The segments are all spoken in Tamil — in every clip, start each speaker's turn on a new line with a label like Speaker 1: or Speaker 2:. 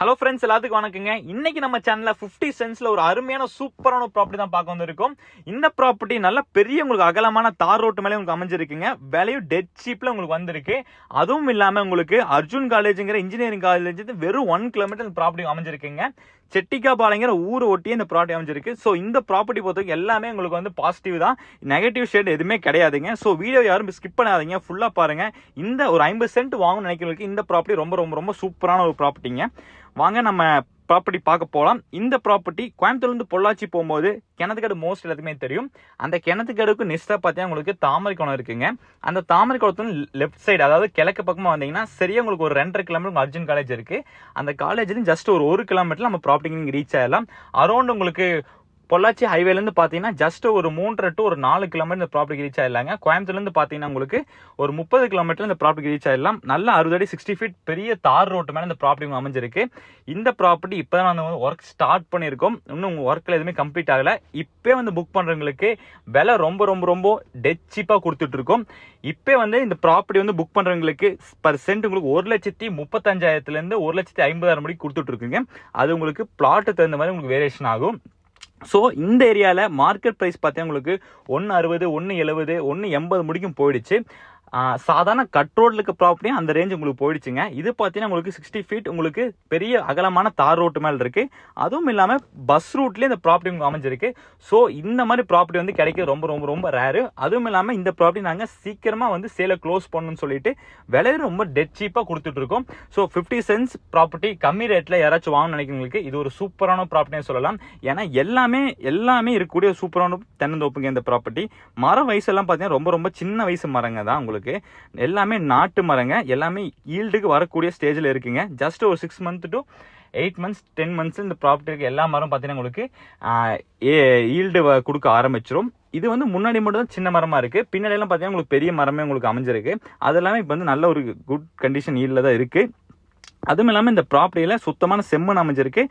Speaker 1: ஹலோ ஃப்ரெண்ட்ஸ் எல்லாத்துக்கும் வணக்கங்க. இன்னைக்கு நம்ம சேனல்ல 50 சென்ஸ்ல ஒரு அருமையான சூப்பரான ப்ராப்பர்ட்டி தான் பார்க்க வந்திருக்கோம். இந்த ப்ராப்பர்ட்டி நல்ல பெரிய உங்களுக்கு அகலமான தார் ரோட்டு மேலே உங்களுக்கு அமைஞ்சிருக்குங்க. வேலையும் டெட் சீப்ல உங்களுக்கு வந்திருக்கு. அதுவும் இல்லாம உங்களுக்கு அர்ஜுன் காலேஜுங்கிற இன்ஜினியரிங் காலேஜ் வெறும் ஒன் கிலோமீட்டர் ப்ராப்பர்ட்டி அமைஞ்சிருக்குங்க. செட்டிக்காபாளையங்கிற ஊரை ஒட்டியே இந்த ப்ராப்பர்ட்டி அமைஞ்சிருக்கு. ஸோ இந்த ப்ராப்பர்ட்டி பொறுத்தவரைக்கும் எல்லாமே உங்களுக்கு வந்து பாசிட்டிவ் தான். நெகட்டிவ் ஷேட் எதுவுமே கிடையாதுங்க. ஸோ வீடியோ யாரும் ஸ்கிப் பண்ணாதீங்க. ஃபுல்லாக பாருங்க. இந்த ஒரு ஐம்பது சென்ட் வாங்கணும்னு நினைக்கிறவங்களுக்கு இந்த ப்ராப்பர்ட்டி ரொம்ப ரொம்ப ரொம்ப சூப்பரான ஒரு ப்ராப்பர்ட்டிங்க வாங்க நம்ம ப்ராப்பர்ட்டி பார்க்க போகலாம் இந்த ப்ராப்பர்ட்டி கோயம்புத்தூர்லேருந்து பொள்ளாச்சி போகும்போது கிணத்துக்கடு மோஸ்ட் எல்லாத்துக்குமே தெரியும். அந்த கிணத்துக்கடுக்கு நெக்ஸ்ட்டாக பார்த்தீங்கன்னா உங்களுக்கு தாமரை குளம் இருக்குங்க. அந்த தாமரை குளத்துல லெஃப்ட் சைடு அதாவது கிழக்கு பக்கமாக வந்தீங்கன்னா சரியாக உங்களுக்கு ஒரு ரெண்டரை கிலோமீட்டர் அர்ஜுன் காலேஜ் இருக்குது அந்த காலேஜ்லேயும் ஜஸ்ட் ஒரு ஒரு கிலோமீட்டர் நம்ம ப்ராப்பர்ட்டிக்கு நீங்கள் ரீச் ஆகலாம் அரௌண்ட் உங்களுக்கு பொள்ளாச்சி ஹைவேலேருந்து பார்த்தீங்கன்னா ஜஸ்ட் ஒரு மூன்றரை டு ஒரு நாலு கிலோமீட்டர் இந்த ப்ராப்பர்ட்டி ரீச் ஆயிடலாங்க. கோயம்புத்தூர்லேருந்து பார்த்தீங்கன்னா உங்களுக்கு ஒரு முப்பது கிலோமீட்டர் இந்த ப்ராப்பர்ட்டி ரீச் ஆயிடலாம். நல்ல அறுபது அடி சிக்ஸ்டி ஃபீட் பெரிய தார் ரோட்டு மேலே இந்த ப்ராப்பர்ட்டி அமைஞ்சிருக்கு. இந்த ப்ராப்பர்ட்டி இப்போ தான் வந்து ஒர்க் ஸ்டார்ட் பண்ணியிருக்கோம். இன்னும் உங்கள் ஒர்க்கில் எதுவுமே கம்ப்ளீட் ஆகலை. இப்போ வந்து புக் பண்ணுறவங்களுக்கு விலை ரொம்ப ரொம்ப ரொம்ப டெட் சீப்பாக இப்போ வந்து இந்த ப்ராப்பர்ட்டி வந்து புக் பண்ணுறவங்களுக்கு பர் சென்ட் உங்களுக்கு ஒரு லட்சத்தி முப்பத்தஞ்சாயிரத்துலேருந்து ஒரு லட்சத்தி ஐம்பதாயிரம் முடிக்கு கொடுத்துட்ருக்குங்க. அது உங்களுக்கு பிளாட்டு தகுந்த மாதிரி உங்களுக்கு வேரியேஷன் ஆகும். ஸோ இந்த ஏரியாவில் மார்க்கெட் ப்ரைஸ் பார்த்தீங்கன்னா உங்களுக்கு ஒன்று அறுபது ஒன்று எழுபது ஒன்று எண்பது முடிக்கும் போயிடுச்சு. சாதாரண கட் ரோட்ல இருக்க ப்ராப்பர்ட்டியும் அந்த ரேஞ்ச் உங்களுக்கு போயிடுச்சுங்க. இது பார்த்தீங்கன்னா உங்களுக்கு சிக்ஸ்டி ஃபீட் உங்களுக்கு பெரிய அகலமான தார் ரோட்டு மேலே இருக்கு. அதுவும் இல்லாமல் பஸ் ரூட்லேயே இந்த ப்ராப்பர்ட்டி உங்களுக்கு அமைஞ்சிருக்கு. ஸோ இந்த மாதிரி ப்ராப்பர்ட்டி வந்து கிடைக்க ரொம்ப ரொம்ப ரொம்ப ரேரு அதுவும் இல்லாமல் இந்த ப்ராப்பர்ட்டி நாங்கள் சீக்கிரமாக வந்து சேலை க்ளோஸ் பண்ணணும்னு சொல்லிட்டு விலையும் ரொம்ப டெட் சீப்பாக கொடுத்துட்டு இருக்கோம். ஸோ ஃபிஃப்டி சென்ஸ் ப்ராப்பர்ட்டி கம்மி ரேட்டில் யாராச்சும் வாங்கணும்னு நினைக்கிறவங்களுக்கு இது ஒரு சூப்பரான ப்ராப்பர்ட்டினே சொல்லலாம். ஏன்னா எல்லாமே எல்லாமே இருக்கக்கூடிய சூப்பரான தென்னந்தோப்புங்க இந்த ப்ராப்பர்ட்டி மரம் வயசெல்லாம் பார்த்தீங்கன்னா ரொம்ப ரொம்ப சின்ன வயசு மரங்க தான் உங்களுக்கு. எல்லாமே நாட்டு மரங்க. எல்லாமே ஈல்டுக்கு வரக்கூடிய ஸ்டேஜில் இருக்குங்க. ஜஸ்ட் ஒரு six month to eight months ten months இந்த ப்ராப்பர்ட்டிக்கு எல்லா மரம் பார்த்தீங்கன்னா உங்களுக்கு ஈல்டு கொடுக்க ஆரம்பிச்சிடும் இது வந்து முன்னாடி மட்டும் தான் சின்ன மரமாக இருக்குது பின்னாடியெல்லாம் பார்த்தீங்கன்னா உங்களுக்கு பெரிய மரமே உங்களுக்கு அமைஞ்சிருக்கு. அது எல்லாமே இப்போ வந்து நல்ல ஒரு குட் கண்டிஷன் ஈல்டில் தான் இருக்குது அதுவும் இல்லாமல் இந்த ப்ராப்பர்ட்டியில் சுத்தமான செம்மண் அமைஞ்சிருக்கு.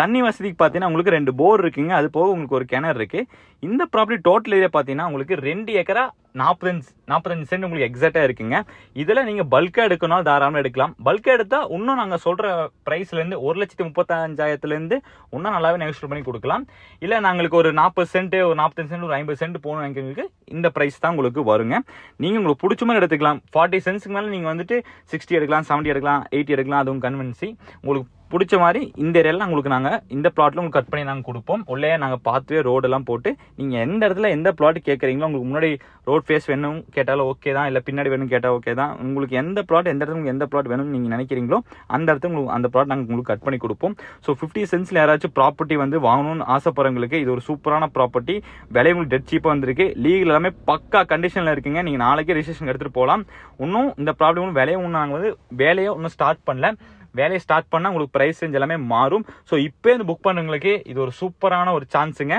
Speaker 1: தண்ணி வசதிக்கு பார்த்தீங்கன்னா உங்களுக்கு ரெண்டு போர் இருக்குங்க. அது போக உங்களுக்கு ஒரு கிணறு இருக்குது இந்த ப்ராப்பர்ட்டி டோட்டல் ஏரியா பார்த்தீங்கன்னா உங்களுக்கு ரெண்டு ஏக்கரா நாற்பத்தஞ்சு நாற்பத்தஞ்சு சென்ட் உங்களுக்கு எக்ஸாக்டாக இருக்குங்க. இதில் நீங்கள் பல்காக எடுக்கணும் தாராளமாக எடுக்கலாம். பல்காக எடுத்தால் இன்னும் நாங்கள் சொல்கிற ப்ரைஸ்லேருந்து ஒரு லட்சத்தி முப்பத்தஞ்சாயிரத்துலேருந்து இன்னும் நல்லாவே நெகோஷியேட் பண்ணி கொடுக்கலாம். இல்லை நாங்களுக்கு ஒரு நாற்பது சென்ட் ஒரு நாற்பத்தஞ்சு சென்ட் ஒரு ஐம்பது சென்ட் போகணும் எங்களுக்கு இந்த ப்ரைஸ் தான் உங்களுக்கு வருங்க. நீங்கள் உங்களுக்கு பிடிச்ச மாதிரி எடுத்துக்கலாம். ஃபார்ட்டி சென்ட்ஸுக்கு மேலே நீங்கள் வந்துட்டு சிக்ஸ்டி எடுக்கலாம் செவன்ட்டி எடுக்கலாம் எயிட்டி எடுக்கலாம் அதுவும் கன்வென்சி உங்களுக்கு பிடிச்ச மாதிரி இந்த ஏரியாவில் உங்களுக்கு நாங்கள் இந்த பிளாட்டில் உங்களுக்கு கட் பண்ணி நாங்கள் கொடுப்போம். உள்ளே நாங்கள் பார்த்துவே ரோடெல்லாம் போட்டு நீங்கள் எந்த இடத்துல எந்த பிளாட் கேட்குறீங்களோ உங்களுக்கு முன்னாடி ரோட் ஃபேஸ் வேணும் கேட்டாலும் ஓகே தான். இல்லை பின்னாடி வேணும் கேட்டால் ஓகே தான். உங்களுக்கு எந்த பிளாட் எந்த இடத்துல உங்களுக்கு எந்த பிளாட் வேணும்னு நீங்கள் நினைக்கிறீங்களோ அந்த இடத்துல உங்களுக்கு அந்த பிளாட் நாங்கள் உங்களுக்கு கட் பண்ணி கொடுப்போம். ஸோ ஃபிஃப்டி சென்ஸில் யாராச்சும் ப்ராப்பர்ட்டி வந்து வாங்கணும்னு ஆசைப்படுறவங்களுக்கு இது ஒரு சூப்பரான ப்ராப்பர்ட்டி விலை உங்களுக்கு டெட் சீப்பாக வந்திருக்கு. லீகல் எல்லாமே பக்கா கண்டிஷனில் இருக்குங்க. நீங்கள் நாளைக்கே ரிஜிஸ்ட்ரேஷன் எடுத்துகிட்டு போகலாம். இன்னும் இந்த ப்ராப்ளம் விலையை ஒன்றும் நாங்கள் வந்து வேலையை இன்னும் ஸ்டார்ட் பண்ணல. வேலையை ஸ்டார்ட் பண்ணால் உங்களுக்கு ப்ரைஸ் ரேஞ்ச் எல்லாமே மாறும். ஸோ இப்போ இந்த புக் பண்ணுறவங்களுக்கு இது ஒரு சூப்பரான ஒரு சான்ஸுங்க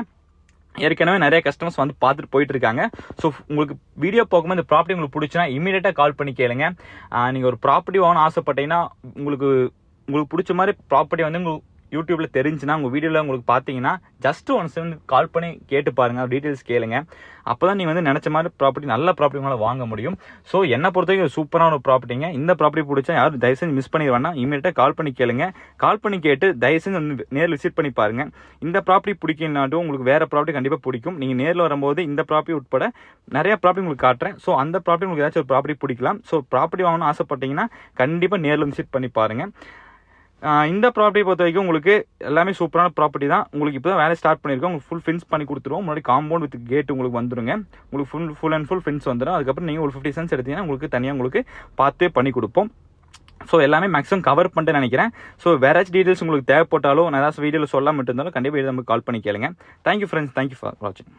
Speaker 1: ஏற்கனவே நிறைய கஸ்டமர்ஸ் வந்து பார்த்துட்டு போயிட்டு இருக்காங்க ஸோ உங்களுக்கு வீடியோ போகும்போது இந்த ப்ராப்பர்ட்டி உங்களுக்கு பிடிச்சினா இமீடியட்டாக கால் பண்ணி கேளுங்க. நீங்கள் ஒரு ப்ராப்பர்ட்டி வாங்கணும் ஆசைப்பட்டீங்கன்னா உங்களுக்கு உங்களுக்கு பிடிச்ச மாதிரி ப்ராப்பர்ட்டி வந்து உங்களுக்கு யூடியூப்ல தெரிஞ்சுன்னா உங்கள் வீடியோவில் உங்களுக்கு பார்த்தீங்கன்னா ஜஸ்ட் ஒன்ஸ் வந்து கால் பண்ணி கேட்டு பாருங்க. டீட்டெயில்ஸ் கேளுங்க. அப்போ தான் நீங்கள் வந்து நினச்ச மாதிரி ப்ராப்பர்ட்டி நல்ல ப்ராப்பர்ட்டி உங்களால் வாங்க முடியும். ஸோ என்னை பொறுத்த வரைக்கும் சூப்பரான ஒரு ப்ராப்பர்ட்டிங்க இந்த ப்ராப்பர்ட்டி பிடிச்சா யாரும் தயவு செஞ்சு மிஸ் பண்ணி வேணாம் இமீடியட்டாக கால் பண்ணி கேளுங்க. கால் பண்ணி கேட்டு தயவு செஞ்சு வந்து நேரில் விசிட் பண்ணி பாருங்க. இந்த ப்ராப்பர்ட்டி பிடிக்கலனாட்டும் உங்களுக்கு வேற ப்ராப்பர்ட்டி கண்டிப்பாக பிடிக்கும். நீங்கள் நேரில் வரும்போது இந்த ப்ராப்பர்ட்டி உட்பட நிறைய ப்ராப்பர்ட்டி உங்களுக்கு காட்டுறேன். ஸோ அந்த ப்ராப்பர்ட்டி உங்களுக்கு ஏதாச்சும் ஒரு ப்ராப்பர்ட்டி பிடிக்கலாம். ஸோ ப்ராப்பர்ட்டி வாங்கணும்னு ஆசைப்பட்டீங்கன்னா கண்டிப்பாக நேரில் விசிட் பண்ணி பாருங்க. இந்த ப்ராப்பர்ட்டி பொறுத்த வரைக்கும் உங்களுக்கு எல்லாமே சூப்பரான ப்ராப்பர்ட்டி தான். உங்களுக்கு இப்போ தான் வேலை ஸ்டார்ட் பண்ணியிருக்கோம். உங்களுக்கு ஃபுல் ஃபின்ஸ் பண்ணி கொடுத்துருவோம். முன்னாடி காம்பவுண்ட் வித் கேட் உங்களுக்கு வந்துருங்க. உங்களுக்கு ஃபுல் ஃபுல் அண்ட் ஃபுல் ஃபின்ஸ் வந்துடும் அதுக்கப்புறம் நீங்கள் ஒரு ஃபிஃப்டி சென்ஸ் எடுத்தீங்கன்னா உங்களுக்கு தனியாக உங்களுக்கு பார்த்தே பண்ணி கொடுப்போம். ஸோ எல்லாமே மேக்ஸிமம் கவர் பண்ணிட்டு நினைக்கிறேன். ஸோ வேறாச்சும் டீட்டெயில்ஸ் உங்களுக்கு தேவைப்பட்டாலும் நான் ஏதாச்சும் வீடியோவில் சொல்லாமல் இருந்தாலும் கண்டிப்பாக நமக்கு கால் பண்ணி கேளுங்க. தேங்க்யூ ஃப்ரெண்ட்ஸ் தேங்க்யூ ஃபார் வாட்சிங்